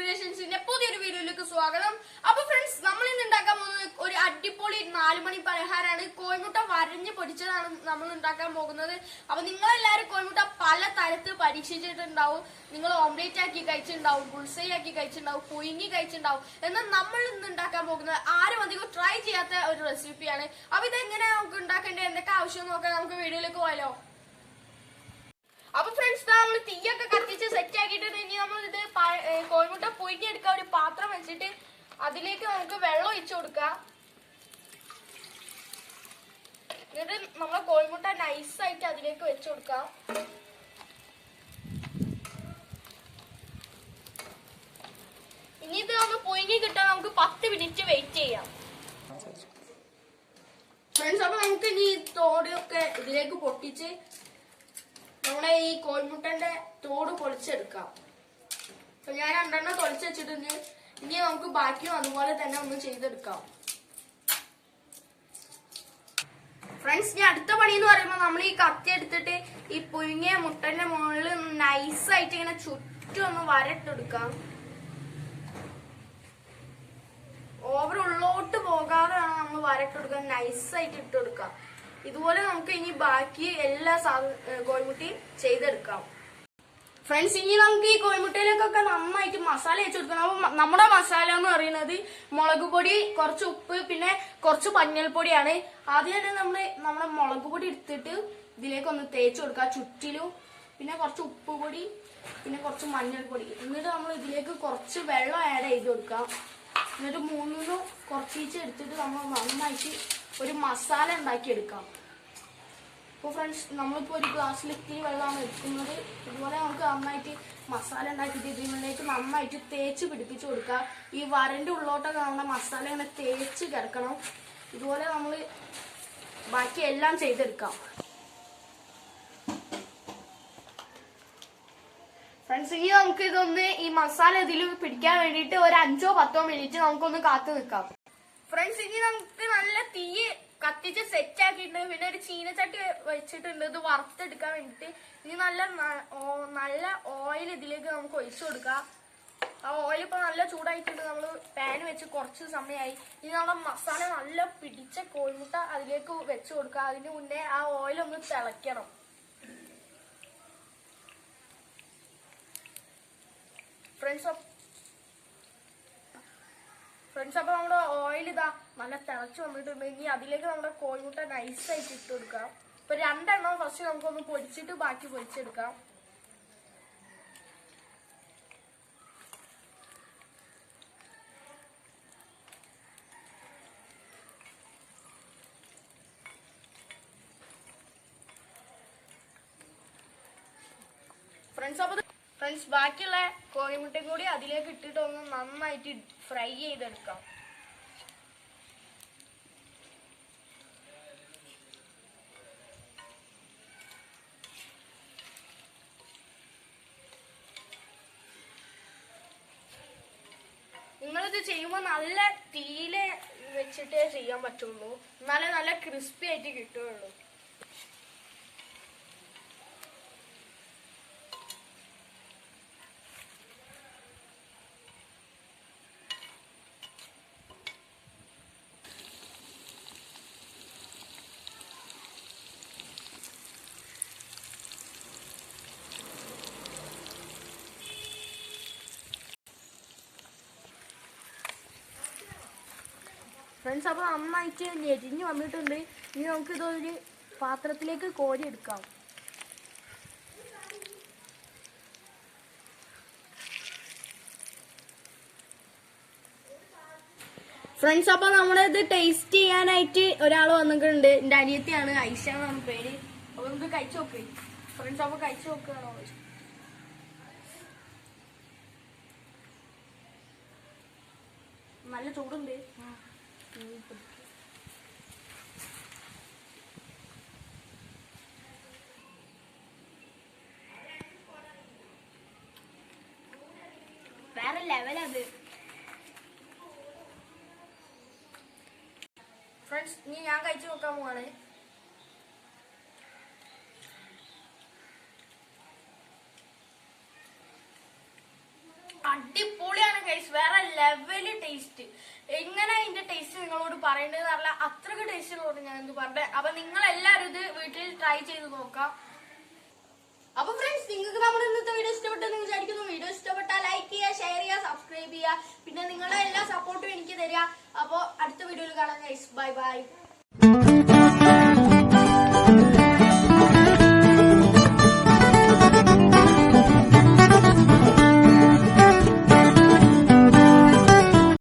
ക്രിയേഷൻസിന്റെ പുതിയൊരു വീഡിയോയിലേക്ക് സ്വാഗതം. അപ്പൊ ഫ്രണ്ട്സ് നമ്മൾ ഇന്ന് ഉണ്ടാക്കാൻ പോകുന്നത് ഒരു അടിപൊളി നാലുമണി പലഹാരമാണ്. കോഴിമുട്ട വരഞ്ഞ് പൊടിച്ചതാണ് നമ്മൾ ഉണ്ടാക്കാൻ പോകുന്നത്. അപ്പൊ നിങ്ങൾ എല്ലാവരും കോഴിമുട്ട പല തരത്തിൽ പരീക്ഷിച്ചിട്ടുണ്ടാവും. നിങ്ങൾ ഓംലേറ്റ് ആക്കി കഴിച്ചിട്ടുണ്ടാവും ഗുൾസൈ ആക്കി കഴിച്ചിട്ടുണ്ടാവും പുയിങ്ങി കഴിച്ചിട്ടുണ്ടാവും. എന്നാൽ നമ്മൾ ഇന്ന് ഉണ്ടാക്കാൻ പോകുന്നത് ആരും അധികം ട്രൈ ചെയ്യാത്ത ഒരു റെസിപ്പിയാണ് അപ്പൊ ഇതെങ്ങനെ നമുക്ക് ഉണ്ടാക്കേണ്ടത്? എന്തൊക്കെ ആവശ്യം നോക്കാൻ നമുക്ക് വീഡിയോയിലേക്ക് പോയാലോ? അപ്പൊ ഫ്രണ്ട്സ് നമ്മൾ തീയൊക്കെ കത്തിച്ച് സെറ്റ് ആക്കിയിട്ട് ഇനി നമ്മൾ ഇത് കോഴിമുട്ട എടുക്കാൻ ഒരു പാത്രം വെച്ചിട്ട് അതിലേക്ക് നമുക്ക് വെള്ളം ഒഴിച്ചു കൊടുക്കാം. എന്നിട്ട് നമ്മളെ കോഴിമുട്ട നൈസായിട്ട് അതിലേക്ക് വെച്ചു കൊടുക്കാം. ഇനി ഇത് നമ്മൾ പുഴുങ്ങി കിട്ടാൻ നമുക്ക് പത്ത് മിനിറ്റ് വെയിറ്റ് ചെയ്യാം. ഫ്രണ്ട്സ് അപ്പൊ നമുക്ക് ഇനി തോടൊക്കെ ഇതിലേക്ക് പൊട്ടിച്ച് നമ്മുടെ ഈ കോഴിമുട്ടന്റെ തോട് പൊളിച്ചെടുക്കാം. അപ്പൊ ഞാൻ രണ്ടെണ്ണം പൊളിച്ച് വെച്ചിട്ടുണ്ട്. ഇനി നമുക്ക് ബാക്കിയും അതുപോലെ തന്നെ ഒന്ന് ചെയ്തെടുക്കാം. ഫ്രണ്ട്സ് ഞാൻ അടുത്ത പണി എന്ന് പറയുമ്പോൾ നമ്മൾ ഈ കത്തി എടുത്തിട്ട് ഈ പുഴുങ്ങിയ മുട്ടന്റെ മുകളിൽ നൈസായിട്ട് ഇങ്ങനെ ചുറ്റും ഒന്ന് വരട്ടെടുക്കാം ഓവർ ഉള്ളോട്ട് പോകാതെ വേണം നമ്മൾ വരട്ടെടുക്കാൻ നൈസായിട്ട് ഇട്ടെടുക്കാം ഇതുപോലെ നമുക്ക് ഇനി ബാക്കി എല്ലാ കോഴിമുട്ടിയും ചെയ്തെടുക്കാം. ഫ്രണ്ട്സ് ഇനി നമുക്ക് ഈ കോഴിമുട്ടയിലേക്കൊക്കെ നന്നായിട്ട് മസാല വെച്ച് കൊടുക്കണം. അപ്പൊ നമ്മുടെ മസാല എന്ന് പറയുന്നത് മുളക് പൊടി കുറച്ച് ഉപ്പ് പിന്നെ കുറച്ച് മഞ്ഞൾപ്പൊടിയാണ്. ആദ്യം തന്നെ നമ്മൾ നമ്മുടെ മുളക് പൊടി എടുത്തിട്ട് ഇതിലേക്ക് ഒന്ന് തേച്ച് കൊടുക്കുക. ചുറ്റിലും പിന്നെ കുറച്ച് ഉപ്പ് പൊടി പിന്നെ കുറച്ച് മഞ്ഞൾപ്പൊടി. എന്നിട്ട് നമ്മൾ ഇതിലേക്ക് കുറച്ച് വെള്ളം ആഡ് ചെയ്ത് കൊടുക്കാം എന്നിട്ട് മൂന്നിനും കുറച്ചീച്ച് എടുത്തിട്ട് നമ്മൾ നന്നായിട്ട് ഒരു മസാല ഉണ്ടാക്കി എടുക്കാം അപ്പോൾ ഫ്രണ്ട്സ് നമ്മളിപ്പോൾ ഒരു ഗ്ലാസ്സിൽ ഇത്തിരി വെള്ളമാണ് എടുക്കുന്നത്. ഇതുപോലെ നമുക്ക് നന്നായിട്ട് മസാല ഉണ്ടാക്കിയിട്ട് ഇതിലേക്ക് നന്നായിട്ട് തേച്ച് പിടിപ്പിച്ച് കൊടുക്കുക. ഈ വരന്റെ ഉള്ളോട്ടൊക്കെ നമ്മുടെ മസാല ഇങ്ങനെ തേച്ച് കിടക്കണം. ഇതുപോലെ നമ്മൾ ബാക്കി എല്ലാം ചെയ്തെടുക്കാം. ഫ്രണ്ട്സ് ഇനി നമുക്ക് ഇതൊന്ന് ഈ മസാല ഇതിൽ പിടിക്കാൻ വേണ്ടിയിട്ട് ഒരു അഞ്ചോ പത്തോ മിനിറ്റ് നമുക്കൊന്ന് കാത്തു നിൽക്കാം. ഫ്രണ്ട്സ് ഇനി നമുക്ക് നല്ല തീ കത്തിച്ച് സെറ്റ് ആക്കിയിട്ടുണ്ട്. പിന്നെ ഒരു ചീനച്ചട്ടി വെച്ചിട്ടുണ്ട്. ഇത് വറുത്തെടുക്കാൻ വേണ്ടിട്ട് ഇനി നല്ല നല്ല ഓയിൽ ഇതിലേക്ക് നമുക്ക് ഒഴിച്ചു കൊടുക്കാം. ആ ഓയിൽ ഇപ്പൊ നല്ല ചൂടായിട്ടുണ്ട്. നമ്മൾ പാൻ വെച്ച് കുറച്ച് സമയമായി ഇനി നമ്മുടെ മസാല നല്ല പിടിച്ച കോഴിമുട്ട അതിലേക്ക് വെച്ച് കൊടുക്കാം. അതിന് മുന്നേ ആ ഓയിൽ ഒന്ന് തിളയ്ക്കണം. ഫ്രണ്ട്സ് ഫ്രണ്ട്സ് അപ്പൊ നമ്മുടെ ഓയിൽ ഇതാ നല്ല തിളച്ച് വന്നിട്ടുണ്ട്. ഇനി അതിലേക്ക് നമ്മുടെ കോഴിമുട്ട നൈസായിട്ട് ഇട്ട് കൊടുക്കാം. ഇപ്പൊ രണ്ടെണ്ണം ഫസ്റ്റ് നമുക്കൊന്ന് പൊരിച്ചിട്ട് ബാക്കി പൊരിച്ചെടുക്കാം ഫ്രണ്ട്സ് അപ്പൊ ഫ്രണ്ട്സ് ബാക്കിയുള്ള കോഴിമുട്ടയും കൂടി അതിലേക്ക് ഇട്ടിട്ട് ഒന്ന് നന്നായിട്ട് ഫ്രൈ ചെയ്തെടുക്കാം. നിങ്ങളിത് ചെയ്യുമ്പോൾ നല്ല തീയിലെ വെച്ചിട്ടേ ചെയ്യാൻ പറ്റുള്ളൂ. എന്നാലേ നല്ല ക്രിസ്പി ആയിട്ട് കിട്ടുകയുള്ളൂ. ഫ്രണ്ട്സ് അപ്പോൾ നന്നായിട്ട് ഞെരിഞ്ഞ് വന്നിട്ടുണ്ട്. ഇനി നമുക്ക് ഇതൊരു പാത്രത്തിലേക്ക് കോരി എടുക്കാം. ഫ്രണ്ട്സ് അപ്പോൾ നമ്മുടെ ഇത് ടേസ്റ്റ് ചെയ്യാനായിട്ട് ഒരാൾ വന്നിട്ടുണ്ട്. എന്റെ അനിയത്തിയാണ്. ഐഷ എന്നാണ് പേര്. അപ്പോൾ നമുക്ക് കഴിച്ചു നോക്ക്. ഫ്രണ്ട്സ് അപ്പോൾ കഴിച്ചു നോക്കുകയാണോ നല്ല ചൂടുണ്ട്. വേറെ ലെവലത് ഫ്രണ്ട്സ് ഇനി ഞാൻ കഴിച്ചു നോക്കാൻ പോവാണ് അടിപൊളിയാണ് സാധനം കഴിച്ച് വേറെ ലെവൽ ടേസ്റ്റ് എങ്ങനെ അതിന്റെ ടേസ്റ്റ് നിങ്ങളോട് പറയേണ്ടത് പറഞ്ഞാൽ അത്രയ്ക്ക് ടേസ്റ്റിനോട് ഞാൻ എന്ത് പറഞ്ഞത് അപ്പൊ നിങ്ങൾ എല്ലാവരും ഇത് വീട്ടിൽ ട്രൈ ചെയ്ത് നോക്കാം. അപ്പൊ ഫ്രണ്ട്സ് നിങ്ങൾക്ക് നമ്മുടെ ഇന്നത്തെ വീഡിയോ ഇഷ്ടപ്പെട്ടെന്ന് വിചാരിക്കുന്നു. വീഡിയോ ഇഷ്ടപ്പെട്ടാൽ ലൈക്ക് ചെയ്യുക ഷെയർ ചെയ്യുക സബ്സ്ക്രൈബ് ചെയ്യുക. പിന്നെ നിങ്ങളുടെ എല്ലാ സപ്പോർട്ടും എനിക്ക് തരിക. അപ്പോൾ അടുത്ത വീഡിയോയിൽ കാണാം ബൈ ബൈ